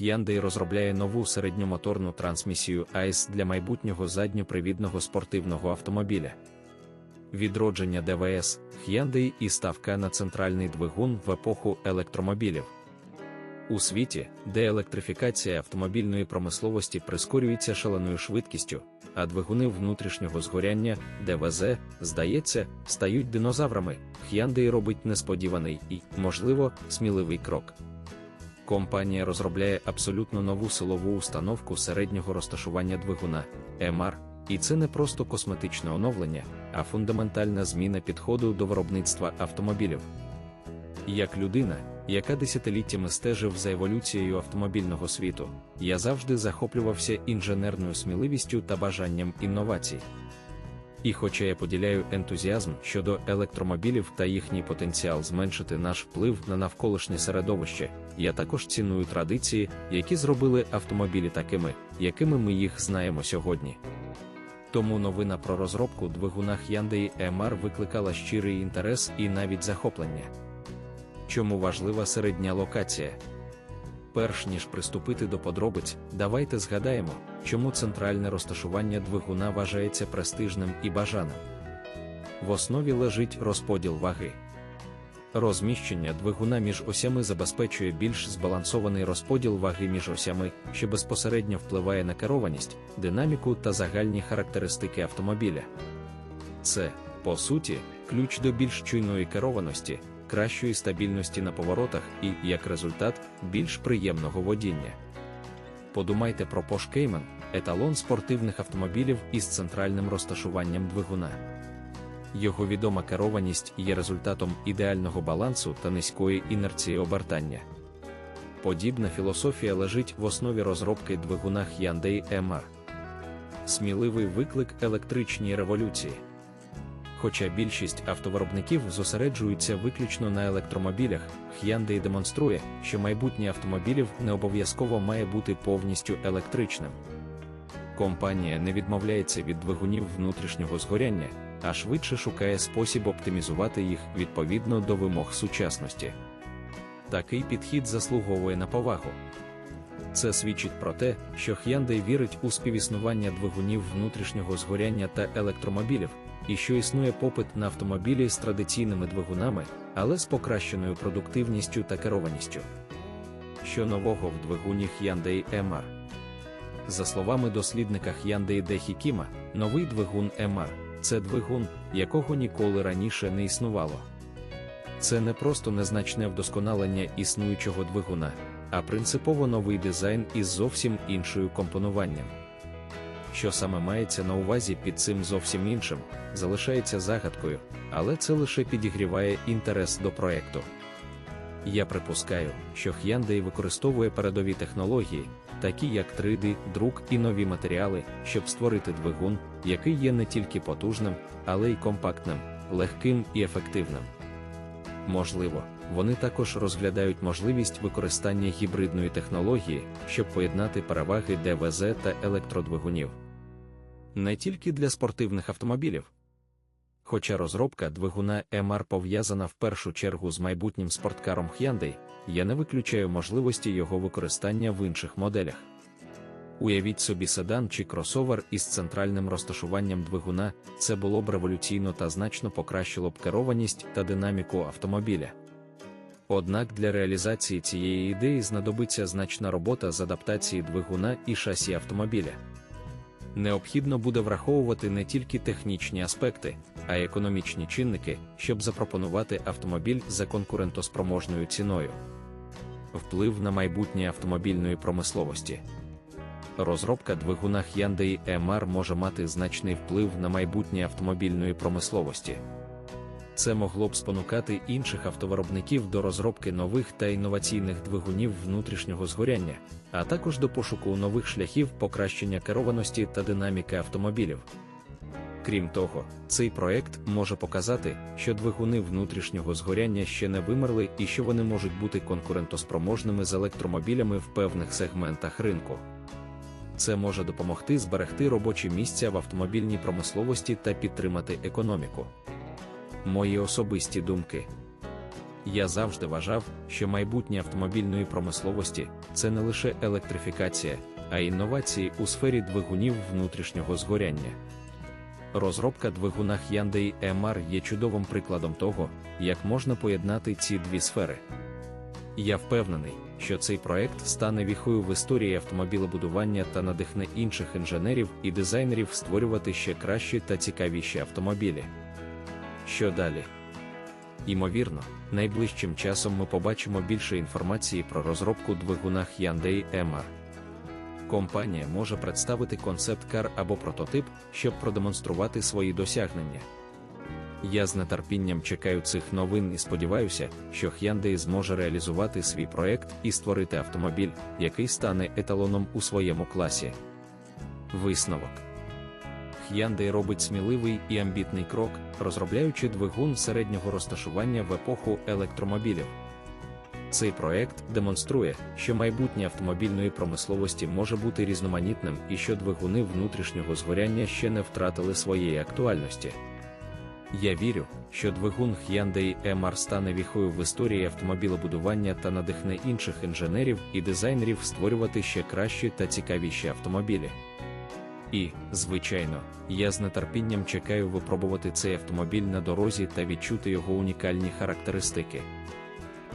Hyundai розробляє нову середньомоторну трансмісію AIS для майбутнього задньопривідного спортивного автомобіля. Відродження ДВС, Hyundai і ставка на центральний двигун в епоху електромобілів. У світі, де електрифікація автомобільної промисловості прискорюється шаленою швидкістю, а двигуни внутрішнього згоряння, ДВЗ, здається, стають динозаврами, Hyundai робить несподіваний і, можливо, сміливий крок. Компанія розробляє абсолютно нову силову установку середнього розташування двигуна МР, і це не просто косметичне оновлення, а фундаментальна зміна підходу до виробництва автомобілів. Як людина, яка десятиліттями стежив за еволюцією автомобільного світу, я завжди захоплювався інженерною сміливістю та бажанням інновацій. І хоча я поділяю ентузіазм щодо електромобілів та їхній потенціал зменшити наш вплив на навколишнє середовище, я також ціную традиції, які зробили автомобілі такими, якими ми їх знаємо сьогодні. Тому новина про розробку двигуна Hyundai MR викликала щирий інтерес і навіть захоплення. Чому важлива середня локація? Перш ніж приступити до подробиць, давайте згадаємо, чому центральне розташування двигуна вважається престижним і бажаним. В основі лежить розподіл ваги. Розміщення двигуна між осями забезпечує більш збалансований розподіл ваги між осями, що безпосередньо впливає на керованість, динаміку та загальні характеристики автомобіля. Це, по суті, ключ до більш чуйної керованості, кращої стабільності на поворотах і, як результат, більш приємного водіння. Подумайте про Porsche Cayman – еталон спортивних автомобілів із центральним розташуванням двигуна. Його відома керованість є результатом ідеального балансу та низької інерції обертання. Подібна філософія лежить в основі розробки двигуна Hyundai MR. Сміливий виклик електричній революції. Хоча більшість автовиробників зосереджуються виключно на електромобілях, Hyundai демонструє, що майбутнє автомобілів не обов'язково має бути повністю електричним. Компанія не відмовляється від двигунів внутрішнього згоряння, а швидше шукає спосіб оптимізувати їх відповідно до вимог сучасності. Такий підхід заслуговує на повагу. Це свідчить про те, що Hyundai вірить у співіснування двигунів внутрішнього згоряння та електромобілів, і що існує попит на автомобілі з традиційними двигунами, але з покращеною продуктивністю та керованістю. Що нового в двигуні Hyundai MR? За словами дослідника Hyundai Дехі Кіма, новий двигун MR – це двигун, якого ніколи раніше не існувало. Це не просто незначне вдосконалення існуючого двигуна, а принципово новий дизайн із зовсім іншою компонуванням. Що саме мається на увазі під цим зовсім іншим, залишається загадкою, але це лише підігріває інтерес до проекту. Я припускаю, що Hyundai використовує передові технології, такі як 3D, друк і нові матеріали, щоб створити двигун, який є не тільки потужним, але й компактним, легким і ефективним. Можливо, вони також розглядають можливість використання гібридної технології, щоб поєднати переваги ДВЗ та електродвигунів. Не тільки для спортивних автомобілів. Хоча розробка двигуна MR пов'язана в першу чергу з майбутнім спорткаром Hyundai, я не виключаю можливості його використання в інших моделях. Уявіть собі седан чи кросовер із центральним розташуванням двигуна, це було б революційно та значно покращило б керованість та динаміку автомобіля. Однак для реалізації цієї ідеї знадобиться значна робота з адаптації двигуна і шасі автомобіля. Необхідно буде враховувати не тільки технічні аспекти, а й економічні чинники, щоб запропонувати автомобіль за конкурентоспроможною ціною. Вплив на майбутнє автомобільної промисловості. Розробка двигуна Hyundai MR може мати значний вплив на майбутнє автомобільної промисловості. Це могло б спонукати інших автовиробників до розробки нових та інноваційних двигунів внутрішнього згоряння, а також до пошуку нових шляхів покращення керованості та динаміки автомобілів. Крім того, цей проект може показати, що двигуни внутрішнього згоряння ще не вимерли і що вони можуть бути конкурентоспроможними з електромобілями в певних сегментах ринку. Це може допомогти зберегти робочі місця в автомобільній промисловості та підтримати економіку. Мої особисті думки. Я завжди вважав, що майбутнє автомобільної промисловості це не лише електрифікація, а інновації у сфері двигунів внутрішнього згоряння. Розробка двигуна Hyundai MR є чудовим прикладом того, як можна поєднати ці дві сфери. Я впевнений, що цей проект стане віхою в історії автомобілебудування та надихне інших інженерів і дизайнерів створювати ще кращі та цікавіші автомобілі. Що далі? Імовірно, найближчим часом ми побачимо більше інформації про розробку двигуна Hyundai MR. Компанія може представити концепт-кар або прототип, щоб продемонструвати свої досягнення. Я з нетерпінням чекаю цих новин і сподіваюся, що Hyundai зможе реалізувати свій проект і створити автомобіль, який стане еталоном у своєму класі. Висновок Hyundai робить сміливий і амбітний крок, розробляючи двигун середнього розташування в епоху електромобілів. Цей проект демонструє, що майбутнє автомобільної промисловості може бути різноманітним і що двигуни внутрішнього згоряння ще не втратили своєї актуальності. Я вірю, що двигун Hyundai MR стане віхою в історії автомобілебудування та надихне інших інженерів і дизайнерів створювати ще кращі та цікавіші автомобілі. І, звичайно, я з нетерпінням чекаю випробувати цей автомобіль на дорозі та відчути його унікальні характеристики.